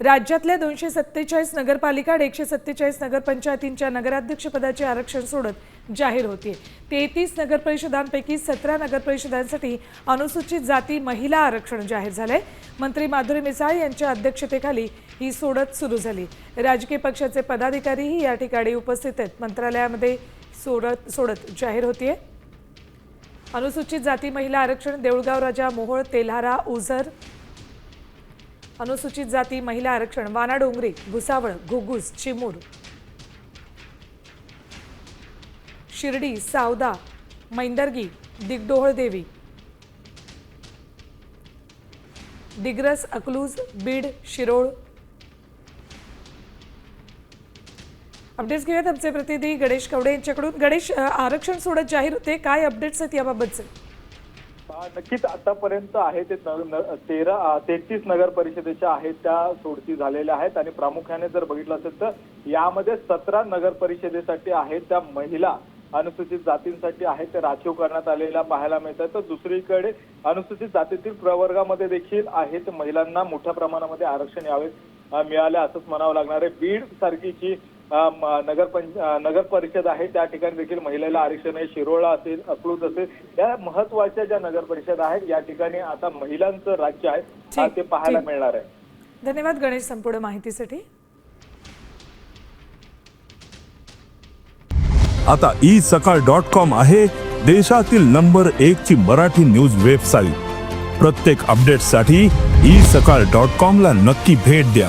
राज्यातल्या दोनशे सत्तेचाळीस नगरपालिका आणि एकशे सत्तेचाळीस नगरपंचायतींच्या नगराध्यक्षपदाचे आरक्षण सोडत जाहीर होते तेहतीस नगरपरिषदांपैकी सतरा नगरपरिषदांसाठी अनुसूचित जाती महिला आरक्षण जाहीर झालंय. मंत्री माधुरी मिसाळ यांच्या अध्यक्षतेखाली ही सोडत सुरू झाली. राजकीय पक्षाचे पदाधिकारीही या ठिकाणी उपस्थित आहेत. मंत्रालयामध्ये सोडत सोडत जाहीर होतीये. अनुसूचित जाती महिला आरक्षण देऊळगाव राजा मोहोळ तेल्हारा उझर अनुसूचित जाती महिला आरक्षण वानाडोंगरी भुसावळ घुगुस चिमूर. शिर्डी सावदा मैंदर्गी दिग्डोहळदेवी दिग्रस अकलूज बीड शिरोळ. अपडेट्स घेऊयात आमचे प्रतिनिधी गणेश कवडे यांच्याकडून. गणेश आरक्षण सोडत जाहीर होते. काय अपडेट्स आहेत याबाबतचे? नक्कीच आतापर्यंत आहे ते न- तेरा तेहतीस नगर परिषदेच्या आहेत त्या सोडती झालेल्या आहेत. आणि प्रामुख्याने जर बघितलं असेल तर यामध्ये सतरा नगर परिषदेसाठी आहेत त्या महिला अनुसूचित जातींसाठी आहेत ते राखीव करण्यात आलेल्या पाहायला मिळतात. तर दुसरीकडे अनुसूचित जातीतील प्रवर्गामध्ये देखील आहेत महिलांना मोठ्या प्रमाणामध्ये आरक्षण यावेळेस मिळाले असंच म्हणावं लागणार आहे. बीड सारखीची नगर पंच नगर परिषद आहे. त्या ठिकाणी देखील महिलेला आरक्षण आहे. शिरोळा असेल अकलूज असेल या महत्त्वाच्या ज्या नगर परिषद आहेत या ठिकाणी आता महिलांचं राज्य आहे. ते पाहायला. मिळणार आहे. धन्यवाद गणेश संपूर्ण माहितीसाठी. आता ई सकाळ डॉट कॉम आहे देशातील नंबर एक ची मराठी न्यूज वेबसाईट. प्रत्येक अपडेटसाठी ई सकाळ डॉट कॉम ला नक्की भेट द्या.